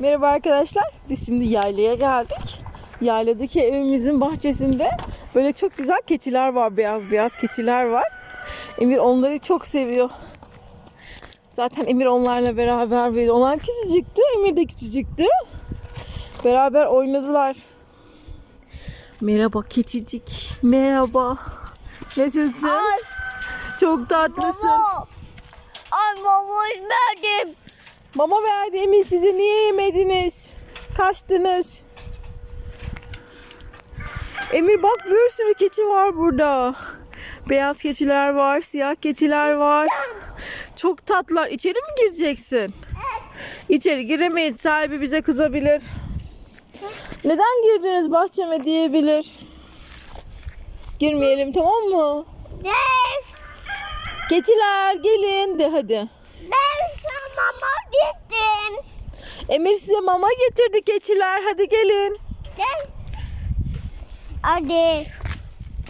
Merhaba arkadaşlar. Biz şimdi yaylaya geldik. Yayladaki evimizin bahçesinde böyle çok güzel keçiler var. Beyaz beyaz keçiler var. Emir onları çok seviyor. Zaten Emir onlarla beraber ve onlar küçücüktü. Emir de küçücüktü. Beraber oynadılar. Merhaba keçicik. Merhaba. Nasılsın? Ay Çok tatlısın. baba. Ay baba verdim. Mama verdi Emir size niye yemediniz? Kaçtınız. Emir bak bir sürü keçi var burada. Beyaz keçiler var, siyah keçiler var. Çok tatlılar. İçeri mi gireceksin? İçeri giremeyiz. Sahibi bize kızabilir. Neden girdiniz bahçeme diyebilir. Girmeyelim tamam mı? Keçiler gelin de hadi. Ben sana gittim. Emir size mama getirdi keçiler. Hadi gelin. Gel. Hadi.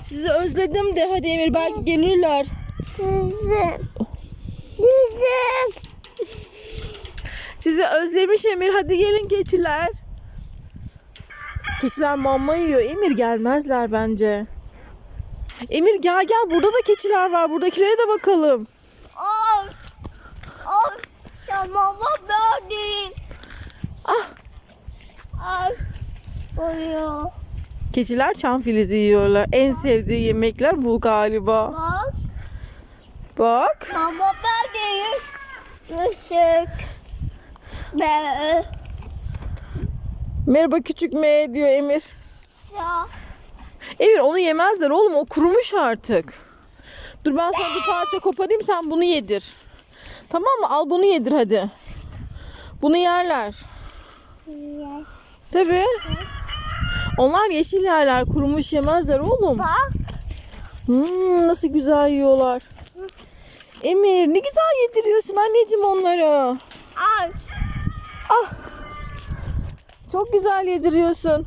Sizi özledim de hadi Emir belki gelirler. Kızım. Kızım. Sizi özlemiş Emir hadi gelin keçiler. Keçiler mama yiyor. Emir gelmezler bence. Emir gel gel burada da keçiler var. Buradakilere de bakalım. Ay. Ay. Sana verdim. Ah Ay. Oluyor. keçiler çam filizi yiyorlar. En sevdiği yemekler bu galiba. Bak. Bak. Mama verdim. Işık. Ben. Merhaba küçük me diyor Emir. Ya. Emir onu yemezler oğlum o kurumuş artık. Dur ben sana bir parça koparayım sen bunu yedir. Tamam mı? Al bunu yedir hadi. Bunu yerler. Tabii. Onlar yeşil yerler. Kurumuş yemezler oğlum. Bak. Hmm, nasıl güzel yiyorlar. Emir ne güzel yediriyorsun anneciğim onlara. Ay. Ah. Çok güzel yediriyorsun.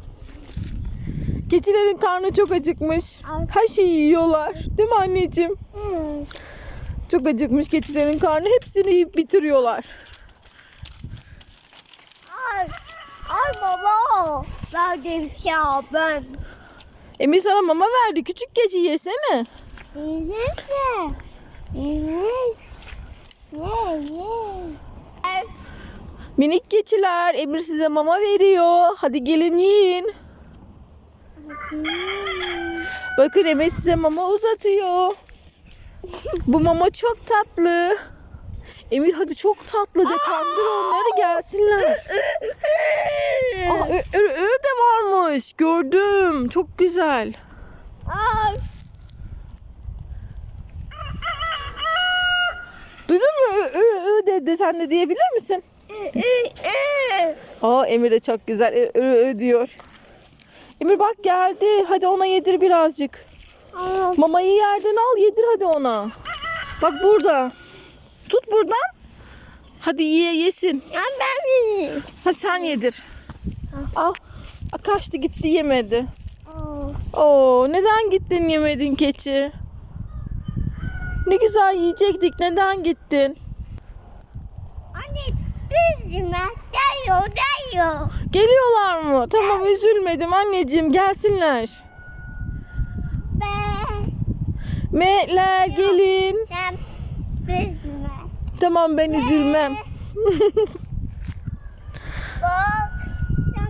Keçilerin karnı çok acıkmış. Ay. Her şeyi yiyorlar. Değil mi anneciğim? Hmm. Çok acıkmış keçilerin karnı. Hepsini yiyip bitiriyorlar. Ay. Ay Verdim ya ben. Emir sana mama verdi. Küçük keçi yesene. Yiyese. Yiyes. Ye ye. Ay. Minik keçiler. Emir size mama veriyor. Hadi gelin yiyin. Bakın Emir size mama uzatıyor. Bu mama çok tatlı. Emir hadi çok tatlı de kandır onları gelsinler. Aa, ö, ö, ö de varmış. Gördüm. Çok güzel. Duydun mu? Ö, ö, ö dedi. Sen de diyebilir misin? Aa Emir de çok güzel. Ö, ö, ö diyor. Emir bak geldi. Hadi ona yedir birazcık. Ay. Mamayı yerden al yedir hadi ona. Bak burada. Tut buradan. Hadi ye yesin. Ya ben yiyeyim. Hadi sen yedir. Al. Kaçtı gitti yemedi. Ay. Oo neden gittin yemedin keçi? Ne güzel yiyecektik. Neden gittin? Anne bizim değiyor değiyor. Geliyorlar mı? Tamam üzülmedim anneciğim gelsinler. Ben. Meler gelin. Sen bizim. Tamam ben üzülmem. Bak.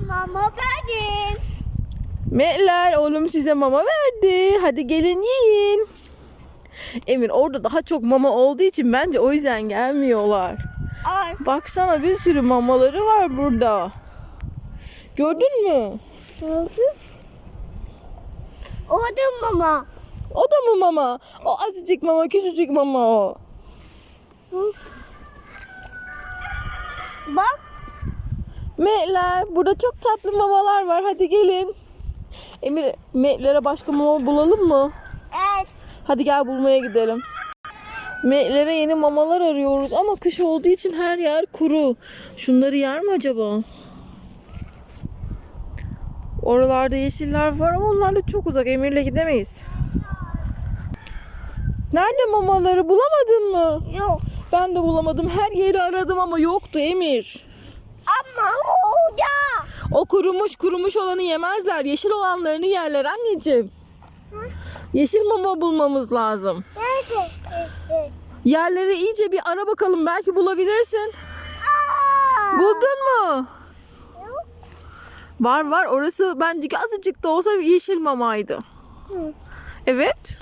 Mama verdin. Meler oğlum size mama verdi. Hadi gelin yiyin. Emir orada daha çok mama olduğu için bence o yüzden gelmiyorlar. Ay. Baksana bir sürü mamaları var burada. Gördün mü? Oldum mama. O da mı mama? O azıcık mama, küçücük mama o. Bak. Meler, burada çok tatlı mamalar var. Hadi gelin. Emir, Me'lere başka mama bulalım mı? Evet. Hadi gel bulmaya gidelim. Me'lere yeni mamalar arıyoruz ama kış olduğu için her yer kuru. Şunları yer mi acaba? Oralarda yeşiller var ama onlar da çok uzak. Emir'le gidemeyiz. Nerede mamaları bulamadın mı? Yok. Ben de bulamadım. Her yeri aradım ama yoktu Emir. Ama o kurumuş kurumuş olanı yemezler. Yeşil olanlarını yerler anneciğim. Yeşil mama bulmamız lazım. Nerede? Yerleri iyice bir ara bakalım belki bulabilirsin. Aa! Buldun mu? Var var orası bence azıcık da olsa yeşil mamaydı. Hı. Evet.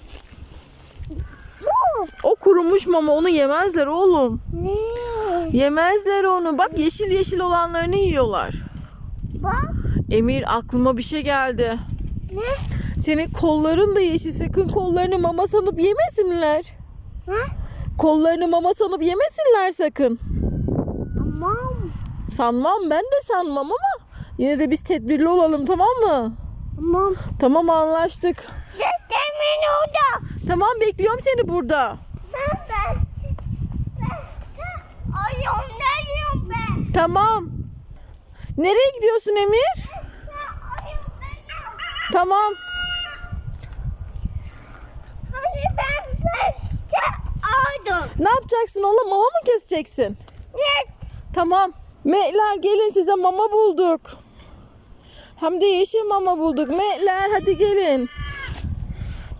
O kurumuş mama onu yemezler oğlum. Ne? Yemezler onu. Bak yeşil yeşil olanlarını yiyorlar. Bak. Emir aklıma bir şey geldi. Ne? Senin kolların da yeşil. Sakın kollarını mama sanıp yemesinler. Ne? Kollarını mama sanıp yemesinler sakın. Tamam. Sanmam ben de sanmam ama yine de biz tedbirli olalım tamam mı? Tamam. Tamam anlaştık. Dedemin orada. Tamam bekliyorum seni burada. Ben ben. Ben. Sen ayım neyim ben? Tamam. Nereye gidiyorsun Emir? Ayım neyim? Tamam. Hani ben beste aldım. Ne yapacaksın oğlum? Mama mı keseceksin? Ne? Tamam. Meyler gelin size mama bulduk. Hem de yeşil mama bulduk. Meyler hadi gelin.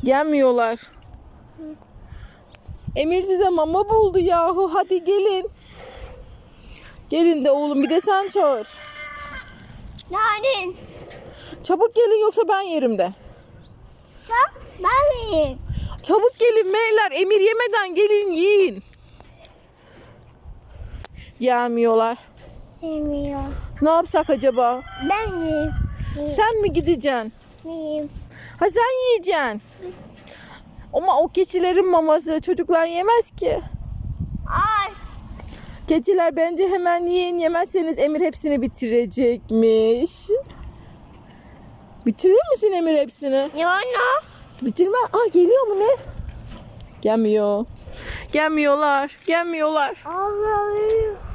Gelmiyorlar. Emir size mama buldu yahu. Hadi gelin. Gelin de oğlum bir de sen çağır. Narin. Çabuk gelin yoksa ben yerim de. Sen ben miyim? Çabuk gelin meyler. Emir yemeden gelin yiyin. Gelmiyorlar. Bilmiyorum. Ne yapsak acaba? Ben miyim? Sen mi gideceksin? Miyim? Ha sen yiyeceksin. Ama o keçilerin maması çocuklar yemez ki. Ay. Keçiler bence hemen yiyin yemezseniz Emir hepsini bitirecekmiş. Bitirir misin Emir hepsini? Yana. Bitirme. Aa geliyor mu ne? Gelmiyor. Gelmiyorlar. Gelmiyorlar. Allah'ım.